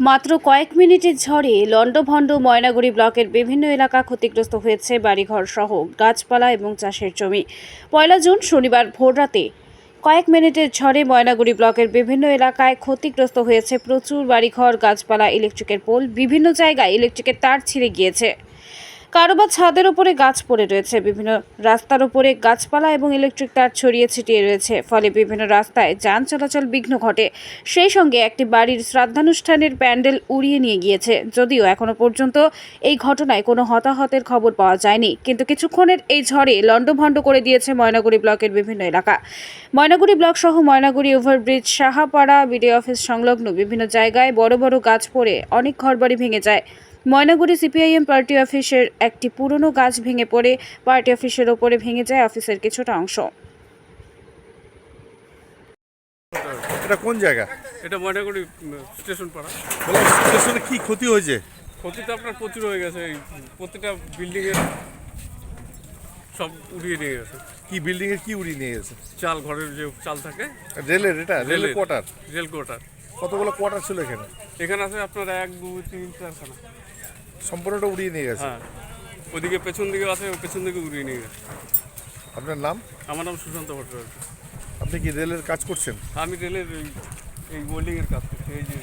মাত্র কয়েক মিনিটের ঝড়ে লণ্ডভণ্ড ময়নাগুড়ি ব্লকের বিভিন্ন এলাকা ক্ষতিগ্রস্ত হয়েছে বাড়িঘর সহ গাছপালা এবং চাষের জমি। পয়লা জুন শনিবার ভোররাতে কয়েক মিনিটের ঝড়ে ময়নাগুড়ি ব্লকের বিভিন্ন এলাকায় ক্ষতিগ্রস্ত হয়েছে প্রচুর বাড়িঘর, গাছপালা, ইলেকট্রিকের পোল, বিভিন্ন জায়গায় ইলেকট্রিকের তার ছিঁড়ে গিয়েছে। কারোবা ছাদের ওপরে গাছ পড়ে রয়েছে। বিভিন্ন রাস্তার ওপরে গাছপালা এবং ইলেকট্রিক তার ছড়িয়ে ছিটিয়ে রয়েছে। ফলে বিভিন্ন রাস্তায় যান চলাচল বিঘ্ন ঘটে। সেই সঙ্গে একটি বাড়ির শ্রাদ্ধানুষ্ঠানের প্যান্ডেল উড়িয়ে নিয়ে গিয়েছে। যদিও এখনও পর্যন্ত এই ঘটনায় কোনো হতাহতের খবর পাওয়া যায়নি। কিন্তু কিছুক্ষণের এই ঝড়ে লণ্ডভণ্ড করে দিয়েছে ময়নাগুড়ি ব্লকের বিভিন্ন এলাকা। ময়নাগুড়ি ব্লক সহ Maynaguri overbridge, Sahapara, BDO office সংলগ্ন বিভিন্ন জায়গায় বড় বড় গাছ পড়ে অনেক ঘরবাড়ি ভেঙে যায়। ময়নাগুড়ি সিপিআইএম পার্টি অফিসের একটি পুরনো গাছ ভেঙে পড়ে। পার্টি অফিসের ওপরে ভেঙে যায় অফিসের কিছুটা অংশ। এটা কোন জায়গা? এটা ময়নাগুড়ি স্টেশন পাড়া। স্টেশনে কি ক্ষতি হয়েছে? ক্ষতিটা আপনার প্রচুর হয়ে গেছে। এই প্রতিটা বিল্ডিংয়ের সব উড়িয়ে নিয়ে গেছে। কি বিল্ডিং এর কি উড়িয়ে নিয়ে গেছে? চাল ঘরের যে চাল থাকে রেলের এটা রেলের রেলের। কোয়ার্টার রেল কোয়ার্টার কতগুলো কোয়ার্টার ছিল এখানে? এখানে আছে আপনার এক দুই তিন চারখানা সম্পূর্ণটা উড়িয়ে নিয়ে গেছে? হ্যাঁ। ওদিকে পেছন দিকে আছে পেছন দিকে উড়িয়ে নিয়ে গেছে। আপনার নাম? আমার নাম সুশান্ত ভট্টাচার্য। আপনি কি রেলের কাজ করছেন? আমি রেলের এই এই ওয়েল্ডিংয়ের কাজ করছি। এই যে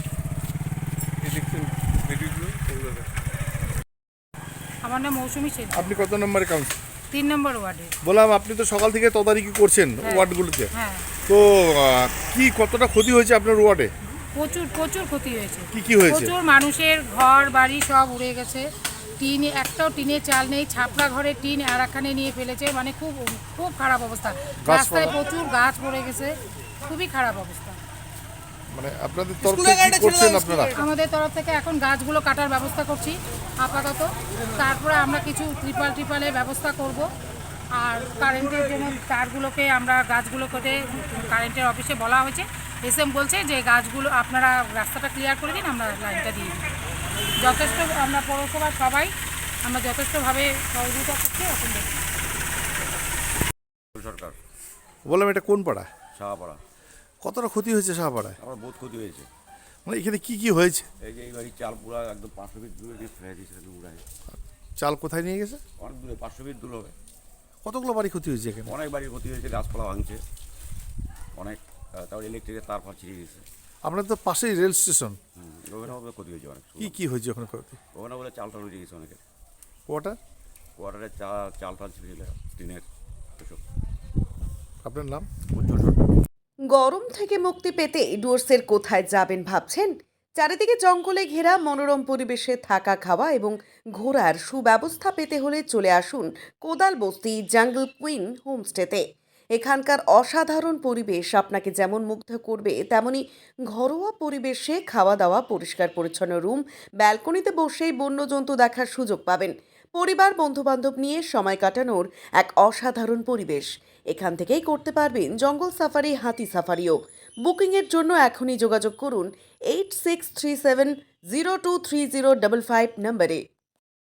এই দেখছেন রেডিওগুলো এগুলো আমার নাম মৌসুমী সেন। আপনি কত নম্বরে কাউন্সিল তিন নম্বর ওয়ার্ডে। বললাম আপনি তো সকাল থেকে তদারকি করছেন হ্যাঁ। ওয়ার্ডগুলোতে। হ্যাঁ। তো কি কতটা ক্ষতি হয়েছে আপনার ওয়ার্ডে? প্রচুর প্রচুর ক্ষতি হয়েছে। কি কি হয়েছে? প্রচুর মানুষের ঘর বাড়ি সব উড়ে গেছে। টিন একটাও টিনের চাল নেই ছাপড়া ঘরে টিন আর একখানে নিয়ে ফেলেছে মানে খুব খুব খারাপ অবস্থা। রাস্তায় প্রচুর গাছ পড়ে গেছে খুবই খারাপ অবস্থা। মানে আপনাদের তরফ থেকে কি করছেন আপনারা? আমাদের তরফ থেকে এখন গাছগুলো কাটার ব্যবস্থা করছি আপাতত। তারপরে আমরা কিছু ত্রিপাল ট্রিপালের ব্যবস্থা করব। আর কারেন্টের জন্য তারগুলোকে আমরা গাছগুলো কেটে কারেন্টের অফিসে বলা হয়েছে। এসএম বলছে যে গাছগুলো আপনারা রাস্তাটা ক্লিয়ার করে দিন আমরা লাইনটা দিয়ে দিই। যথেষ্ট আমরা পৌরসভার সবাই আমরা যথেষ্টভাবে সহযোগিতা করছি এখন দেখছি সরকার। বললাম এটা কোন পাড়া? শাহপাড়া কতটা ক্ষতি হয়েছে শাহপাড়ায় আমার বহুত ক্ষতি হয়েছে। মানে এখানে কি কি হয়েছে? এই যে এই বাড়ি চাল পুরা একদম পাঁচশো ফিট দূরে দিয়ে ফেলে দিয়েছে উড়াই চাল কোথায় নিয়ে গেছে? অনেক দূরে পাঁচশো ফিট দূর হবে। কতগুলো বাড়ি ক্ষতি হয়েছে এখানে? অনেক বাড়ির ক্ষতি হয়েছে গাছপালা ভাঙছে। অনেক। তারপরে ইলেকট্রিকের তার ফার ছিঁড়ে গেছে আপনার তো পাশেই রেল স্টেশন হুম, ওখানেও ক্ষতি হয়েছে অনেক কি কি হয়েছে ওখানে ক্ষতি? ওখানে বলে চাল টাল উঠে গেছে অনেকের কোয়ার্টার কোয়ার্টারে চা চাল টাল ছিঁড়ে গেলে টিনের এসব আপনার নাম? উজ্জ্বল গরম থেকে মুক্তি পেতে ডুয়ার্সের কোথায় যাবেন ভাবছেন? চারিদিকে জঙ্গলে ঘেরা মনোরম পরিবেশে থাকা খাওয়া এবং ঘোরার সুব্যবস্থা পেতে হলে চলে আসুন কোদাল বস্তি জাঙ্গল কুইন হোমস্টেতে। এখানকার অসাধারণ পরিবেশ আপনাকে যেমন মুগ্ধ করবে, তেমনি ঘরোয়া পরিবেশে খাওয়া দাওয়া পরিষ্কার পরিচ্ছন্ন রুম, ব্যালকনিতে বসেই বন্যজন্তু দেখার সুযোগ পাবেন। পরিবার, বন্ধুবান্ধব নিয়ে সময় কাটানোর এক অসাধারণ পরিবেশ। এখান থেকেই করতে পারবেন জঙ্গল সাফারি, হাতি সাফারিও। বুকিংয়ের জন্য এখনই যোগাযোগ করুন, eight six three seven zero two three zero double five নম্বরে।